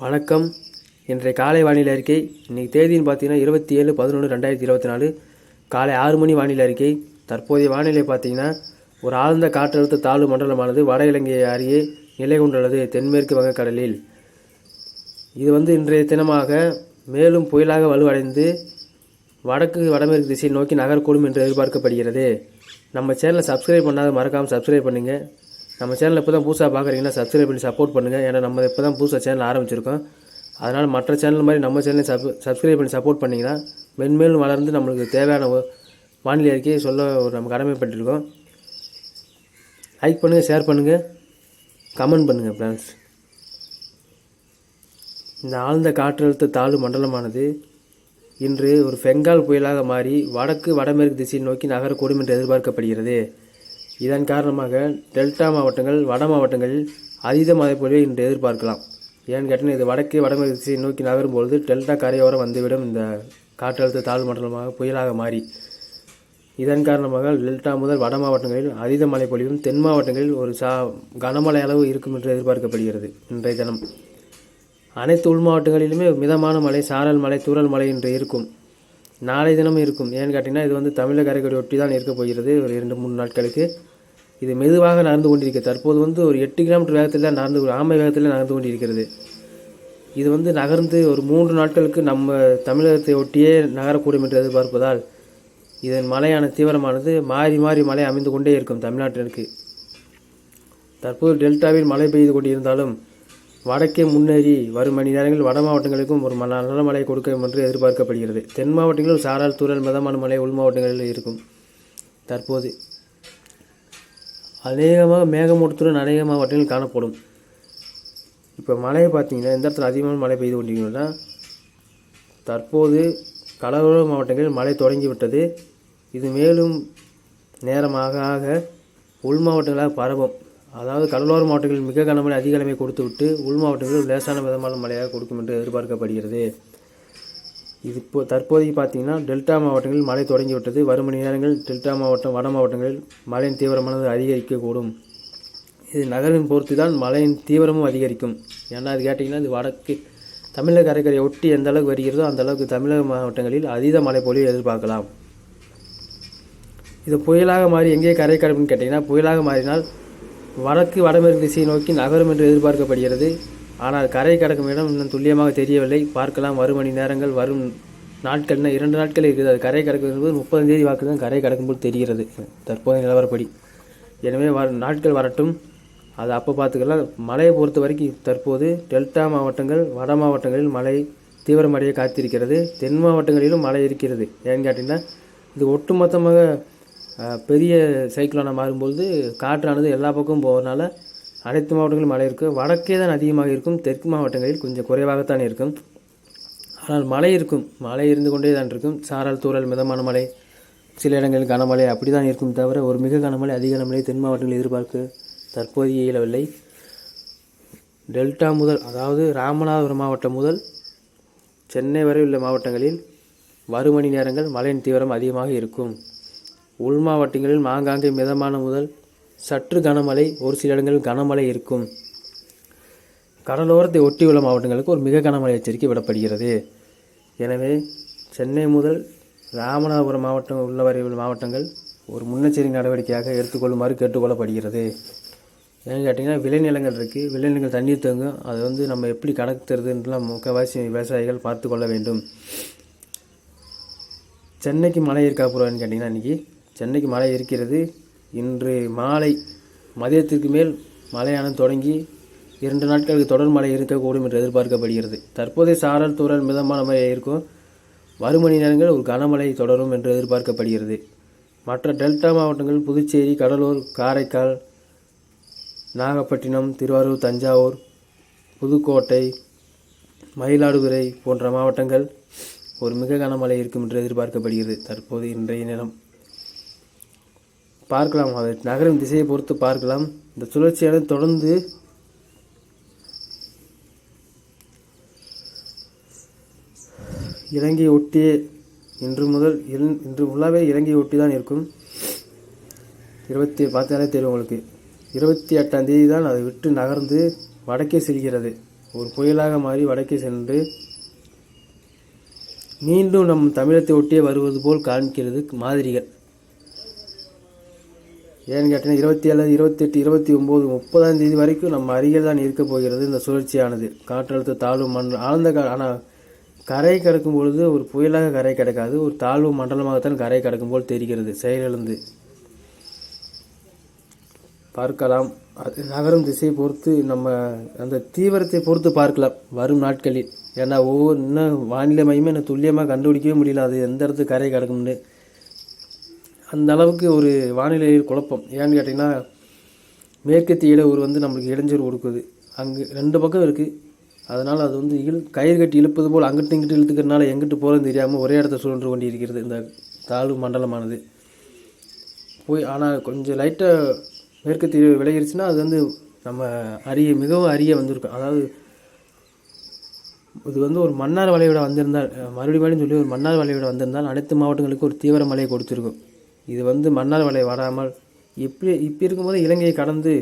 வணக்கம். இன்றைய காலை வானிலை அறிக்கை. இன்றைக்கி தேதின்னு பார்த்தீங்கன்னா இருபத்தி ஏழு பதினொன்று ரெண்டாயிரத்தி இருபத்தி நாலு. காலை ஆறு மணி வானிலை அறிக்கை. தற்போதைய வானிலை பார்த்தீங்கன்னா ஒரு ஆழ்ந்த காற்றழுத்த தாழ்வு மண்டலமானது வட இலங்கையை அருகே நிலை கொண்டுள்ளது தென்மேற்கு வங்கக்கடலில். இது வந்து இன்றைய தினமாக மேலும் புயலாக வலுவடைந்து வடக்கு வடமேற்கு திசையை நோக்கி நகரக்கூடும் என்று எதிர்பார்க்கப்படுகிறது. நம்ம சேனலை சப்ஸ்கிரைப் பண்ணாத மறக்காமல் சப்ஸ்கிரைப் பண்ணுங்கள் நம்ம சேனலில் இப்போ தான் புதுசாக பார்க்குறீங்கன்னா சப்ஸ்கிரைப் பண்ணி சப்போர்ட் பண்ணுங்கள் ஏன்னா நம்ம இப்போ தான் புதுசாக சேனல் ஆரம்பிச்சிருக்கோம். அதனால் மற்ற சேனல் மாதிரி நம்ம சேனலை சப் சப்ஸ்கிரைப் பண்ணி சப்போர்ட் பண்ணிங்கன்னா மென்மேலும் வளர்ந்து நம்மளுக்கு தேவையான வானிலை அறிக்கையை சொல்ல ஒரு நம்ம கடமைப்பட்டிருக்கோம். லைக் பண்ணுங்கள் ஷேர் பண்ணுங்கள் கமெண்ட் பண்ணுங்கள் ஃப்ரெண்ட்ஸ் இந்த ஆழ்ந்த காற்றழுத்த தாழ்வு மண்டலமானது இன்று ஒரு பெங்கால் புயலாக மாறி வடக்கு வடமேற்கு திசையை நோக்கி நகரக்கூடும் என்று எதிர்பார்க்கப்படுகிறது. இதன் காரணமாக டெல்டா மாவட்டங்கள் வட மாவட்டங்களில் அதீத மழைப்பொழிவை இன்று எதிர்பார்க்கலாம். ஏன்னு கேட்டால் இது வடக்கு வடமேற்கு திசையை நோக்கி நகரும்பொழுது டெல்டா கரையோரம் வந்துவிடும். இந்த காற்றழுத்த தாழ்வு மண்டலமாக புயலாக மாறி. இதன் காரணமாக டெல்டா முதல் வட மாவட்டங்களில் அதீத மழை பொழிவும் தென் மாவட்டங்களில் ஒரு சா கனமழை அளவு இருக்கும் என்று எதிர்பார்க்கப்படுகிறது இன்றைய தினம். அனைத்து உள் மாவட்டங்களிலுமே மிதமான மழை சாரல் மழை தூரல் மழை என்று இருக்கும். நாளை தினமும் இருக்கும். ஏன்னு கேட்டிங்கன்னா இது வந்து தமிழக கரைக்கடி ஒட்டி தான் இருக்க போகிறது. ஒரு இரண்டு மூணு நாட்களுக்கு. இது மெதுவாக நடந்து கொண்டிருக்க. தற்போது வந்து ஒரு எட்டு கிலோமீட்டர் வேகத்தில் நடந்து ஆமை வேகத்தில் நடந்து கொண்டிருக்கிறது. இது வந்து நகர்ந்து ஒரு மூன்று நாட்களுக்கு நம்ம தமிழகத்தை ஒட்டியே நகரக்கூடும் என்று எதிர்பார்ப்பதால் இதன் மழையான தீவிரமானது மாறி மாறி மழை அமைந்து கொண்டே இருக்கும் தமிழ்நாட்டிற்கு. தற்போது டெல்டாவில் மழை பெய்து கொண்டிருந்தாலும் வடக்கே முன்னேறி வரும் மணி நேரங்களில் வட மாவட்டங்களுக்கும் ஒரு ம- நல்ல மழை கொடுக்கும் என்று எதிர்பார்க்கப்படுகிறது. தென் மாவட்டங்களில் சாரல் தூரல் மிதமான மழை உள் மாவட்டங்களில் இருக்கும். தற்போது அநேகமாக மேகமூட்டத்துடன் அநேக மாவட்டங்களில் காணப்படும். இப்போ மழையை பார்த்தீங்கன்னா எந்த இடத்துல அதிகமான மழை பெய்து கொண்டிருக்கிறதா தற்போது கடலோர மாவட்டங்களில் மழை தொடங்கிவிட்டது. இது மேலும் நேரமாக ஆக உள் மாவட்டங்களாக பரவும். அதாவது கடலோர மாவட்டங்களில் மிக கனமழை அதிக கனமழை கொடுத்துவிட்டு உள் மாவட்டங்களில் லேசான விதமான மழையாக கொடுக்கும் என்று எதிர்பார்க்கப்படுகிறது. இது இப்போ தற்போதைக்கு பார்த்தீங்கன்னா டெல்டா மாவட்டங்களில் மழை தொடங்கிவிட்டது. வரும் மணி நேரங்கள் டெல்டா மாவட்டம் வட மாவட்டங்களில் மழையின் தீவிரமானது அதிகரிக்கக்கூடும். இது நகரின் பொறுத்து தான் மழையின் தீவிரமும் அதிகரிக்கும். ஏன்னா அது கேட்டிங்கன்னா இது வடக்கு தமிழக கரைக்கரையை ஒட்டி எந்த அளவுக்கு வருகிறதோ அந்த அளவுக்கு தமிழக மாவட்டங்களில் அதீத மழை பொழிவு எதிர்பார்க்கலாம். இது புயலாக மாறி எங்கே கரை கடப்புன்னு கேட்டிங்கன்னா புயலாக மாறினால் வடக்கு வடமேற்கு திசையை நோக்கி நகரும் என்று எதிர்பார்க்கப்படுகிறது. ஆனால் கரை கடக்கும் இடம் இன்னும் துல்லியமாக தெரியவில்லை. பார்க்கலாம் வரும் மணி நேரங்கள் வரும் நாட்கள் இரண்டு நாட்கள் இருக்குது. அது கரை கடக்கும் என்பது முப்பதாம் தேதி வாக்கு தான் கரை கடக்கும்போது தெரிகிறது. தற்போதைய நிலவரப்படி. எனவே வர நாட்கள் வரட்டும். அது அப்போ பார்த்துக்கலாம். மழையை பொறுத்த வரைக்கும் தற்போது டெல்டா மாவட்டங்கள் வட மாவட்டங்களில் மழை தீவிரமடைய காத்திருக்கிறது. தென் மாவட்டங்களிலும் மழை இருக்கிறது. ஏன்னு கேட்டிங்கன்னா இது ஒட்டுமொத்தமாக பெரிய சைக்ளோனாக மாறும்பொழுது காற்றானது எல்லா பக்கமும் போகிறதுனால அனைத்து மாவட்டங்களும் மழை இருக்கும் வடக்கே தான் அதிகமாக இருக்கும். தெற்கு மாவட்டங்களில் கொஞ்சம் குறைவாகத்தான் இருக்கும். ஆனால் மழை இருக்கும். மழை இருந்து கொண்டே தான் இருக்கும். சாரல் தூறல் மிதமான மழை சில இடங்களில் கனமழை அப்படி தான் இருக்கும் தவிர ஒரு மிக கனமழை அதிக கனமழை தென் மாவட்டங்களில் எதிர்பார்க்க தற்போதைய இயலவில்லை. டெல்டா முதல் அதாவது ராமநாதபுரம் மாவட்டம் முதல் சென்னை வரை உள்ள மாவட்டங்களில் வரும் மணி நேரங்கள் மழையின் தீவிரம் அதிகமாக இருக்கும். உள் மாவட்டங்களில் மாங்காங்கே மிதமான முதல் சற்று கனமழை ஒரு சில இடங்களில் கனமழை இருக்கும். கடலோரத்தை ஒட்டியுள்ள மாவட்டங்களுக்கு ஒரு மிக கனமழை எச்சரிக்கை விடப்படுகிறது. எனவே சென்னை முதல் ராமநாதபுரம் மாவட்டம் உள்ள உள்ள மாவட்டங்கள் ஒரு முன்னெச்சரிக்கை நடவடிக்கையாக எடுத்துக்கொள்ளுமாறு கேட்டுக்கொள்ளப்படுகிறது. ஏன்னு கேட்டிங்கன்னா விளைநிலங்கள் இருக்குது விளைநிலங்கள் தண்ணீர் தேங்கும். அதை வந்து நம்ம எப்படி கணக்குறதுன்றலாம் முக்கவாசி விவசாயிகள் பார்த்து கொள்ள வேண்டும். சென்னைக்கு மழை இருக்கா போகிறான்னு கேட்டிங்கன்னா இன்றைக்கி சென்னைக்கு மழை இருக்கிறது. இன்று மாலை மதியத்திற்கு மேல் மழையானது தொடங்கி இரண்டு நாட்களுக்கு தொடர் மழை இருக்கக்கூடும் என்று எதிர்பார்க்கப்படுகிறது. தற்போதைய சாரல் தூரல் மிதமான மழை இருக்கும் வரும் மணி நேரங்கள் ஒரு கனமழை தொடரும் என்று எதிர்பார்க்கப்படுகிறது. மற்ற டெல்டா மாவட்டங்கள் புதுச்சேரி கடலூர் காரைக்கால் நாகப்பட்டினம் திருவாரூர் தஞ்சாவூர் புதுக்கோட்டை மயிலாடுதுறை போன்ற மாவட்டங்கள் ஒரு மிக கனமழை இருக்கும் என்று எதிர்பார்க்கப்படுகிறது. தற்போது இன்றைய நேரம் பார்க்கலாம். அது நகரின் திசையை பொறுத்து பார்க்கலாம். இந்த சுழற்சியானது தொடர்ந்து இலங்கையை ஒட்டியே இன்று முதல் இன்று ஃபுல்லாகவே இலங்கையை ஒட்டி தான் இருக்கும். இருபத்தி பார்த்தாலே தெரியும் உங்களுக்கு. இருபத்தி எட்டாம் தேதி தான் அதை விட்டு நகர்ந்து வடக்கே செல்கிறது. ஒரு புயலாக மாறி வடக்கே சென்று மீண்டும் நம் தமிழகத்தை ஒட்டியே வருவது போல் காண்கிறது மாதிரிகள். ஏன்னு கேட்டீங்கன்னா இருபத்தி ஏழு இருபத்தெட்டு இருபத்தி ஒம்பது முப்பதாம் தேதி வரைக்கும் நம்ம அருகில் தான் இருக்க போகிறது இந்த சுழற்சியானது. காற்றழுத்த தாழ்வு மண்டலம் ஆழ்ந்த கா ஆனால் கரை கடக்கும் பொழுது ஒரு புயலாக கரை கிடக்காது ஒரு தாழ்வு மண்டலமாகத்தான் கரை கடக்கும் போல் தெரிகிறது. செயலிழந்து பார்க்கலாம். அது நகரும் திசையை பொறுத்து நம்ம அந்த தீவிரத்தை பொறுத்து பார்க்கலாம் வரும் நாட்களில். ஏன்னா ஒவ்வொரு இன்னும் வானிலை மையமே எனக்கு துல்லியமாக கண்டுபிடிக்கவே முடியல. அது எந்த இடத்துக்கு கரை கிடக்கும்னு. அந்த அளவுக்கு ஒரு வானிலையில் குழப்பம். ஏன்னு கேட்டிங்கன்னா மேற்கத்திய இடையூறு வந்து நம்மளுக்கு இடைஞ்சல் கொடுக்குது. அங்கே ரெண்டு பக்கம் இருக்குது அதனால் அது வந்து இழு கயிறு கட்டி இழுப்பது போல் அங்கிட்டு இங்கிட்டு இழுத்துக்கிறதுனால எங்கிட்டு போகிறதுன்னு தெரியாமல் ஒரே இடத்த சுழன்று கொண்டு இருக்கிறது இந்த தாழ்வு மண்டலமானது. போய் ஆனால் கொஞ்சம் லைட்டாக மேற்கத்திய விளையிருச்சுன்னா அது வந்து நம்ம அரிய மிகவும் அரிய வந்திருக்கும். அதாவது இது வந்து ஒரு மன்னார் வளைவிட வந்திருந்தால் மறுபடியும் மறுபடியும் சொல்லி ஒரு மன்னார் வளைவிட வந்திருந்தால் அனைத்து மாவட்டங்களுக்கும் ஒரு தீவிர மழையை கொடுத்துருக்கும். இது வந்து மன்னார் வலை வராமல் இப்படி இப்போ இருக்கும்போது இலங்கையை கடந்து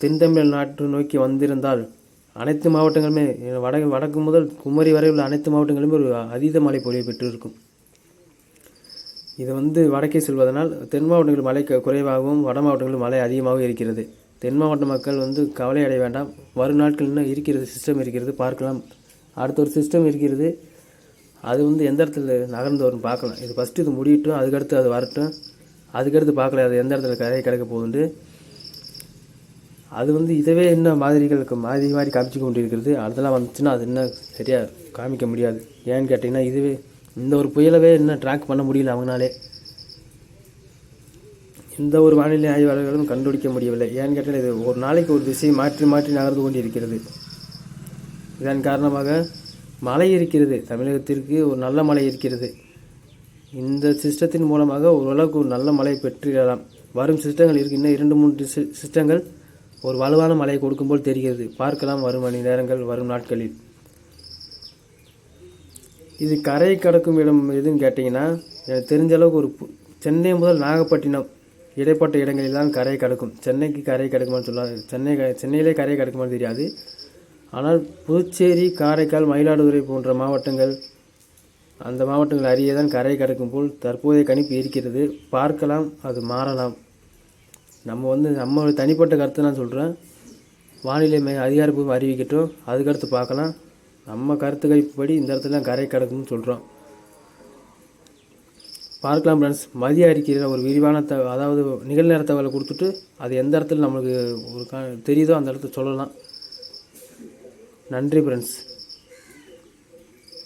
தென்தமிழ் நாட்டு நோக்கி வந்திருந்தால் அனைத்து மாவட்டங்களுமே வட வடக்கு முதல் குமரி வரை உள்ள அனைத்து மாவட்டங்களுமே ஒரு அதீத மழை பொழிவு பெற்றிருக்கும். இது வந்து வடக்கே செல்வதனால் தென் மாவட்டங்களில் மழை குறைவாகவும் வட மாவட்டங்களில் மழை அதிகமாகவும் இருக்கிறது. தென் மாவட்ட மக்கள் வந்து கவலை அடைய வேண்டாம். வரும் நாட்கள் இன்னும் இருக்கிறது சிஸ்டம் இருக்கிறது பார்க்கலாம். அடுத்த ஒரு சிஸ்டம் இருக்கிறது. அது வந்து எந்த இடத்துல நகர்ந்து வரும்னு பார்க்கலாம். இது ஃபஸ்ட்டு இது முடியட்டும் அதுக்கடுத்து அது வரட்டும். அதுக்கடுத்து பார்க்கல அது எந்த இடத்துல கரையை கிடக்க போகுது அது வந்து இதவே என்ன மாதிரிகளுக்கு மாதிரி மாதிரி காமிச்சு கொண்டு இருக்கிறது அதெல்லாம் வந்துச்சுன்னா அது இன்னும் சரியாக காமிக்க முடியாது. ஏன்னு கேட்டிங்கன்னா இதுவே இந்த ஒரு புயலவே இன்னும் ட்ராக் பண்ண முடியல அவங்களாலே எந்த ஒரு வானிலை ஆய்வாளர்களும் கண்டுபிடிக்க முடியவில்லை. ஏன்னு கேட்டால் இது ஒரு நாளைக்கு ஒரு திசையை மாற்றி மாற்றி நகர்ந்து கொண்டு இருக்கிறது இதன் காரணமாக மழை இருக்கிறது. தமிழகத்திற்கு ஒரு நல்ல மழை இருக்கிறது. இந்த சிஸ்டத்தின் மூலமாக ஓரளவுக்கு ஒரு நல்ல மழை பெற்றிடலாம். வரும் சிஸ்டங்கள் இருக்கு. இன்னும் இரண்டு மூன்று சிஸ்டங்கள் ஒரு வலுவான மழையை கொடுக்கும் போல் தெரிகிறது. பார்க்கலாம் வரும் மணி நேரங்கள் வரும் நாட்களில். இது கரையை கடக்கும் இடம் எதுன்னு கேட்டிங்கன்னா எனக்கு தெரிஞ்ச அளவுக்கு ஒரு சென்னை முதல் நாகப்பட்டினம் இடைப்பட்ட இடங்களில் தான் கரையை கடக்கும். சென்னைக்கு கரையை கடக்குமான்னு சொல்லாது சென்னை சென்னையிலே கரையை கடக்குமான்னு தெரியாது. ஆனால் புதுச்சேரி காரைக்கால் மயிலாடுதுறை போன்ற மாவட்டங்கள் அந்த மாவட்டங்கள் அறிய தான் கரை கடக்கும் போல் தற்போதைய கணிப்பு இருக்கிறது. பார்க்கலாம் அது மாறலாம். நம்ம வந்து நம்ம தனிப்பட்ட கருத்தை நான் சொல்கிறேன் வானிலை மை அதிகாரப்பூர்வம் அறிவிக்கட்டும். அதுக்கடுத்து பார்க்கலாம். நம்ம கருத்து கணிப்புப்படி இந்த இடத்துல தான் கரை கடக்கும்னு சொல்கிறோம் பார்க்கலாம் ஃப்ரெண்ட்ஸ் மதிய அறிக்கையில் ஒரு விரிவான த அதாவது நிகழ்நேர தகவலை கொடுத்துட்டு அது எந்த இடத்துல நம்மளுக்கு ஒரு க தெரியுதோ அந்த இடத்துல சொல்லலாம். நன்றி ஃப்ரெண்ட்ஸ்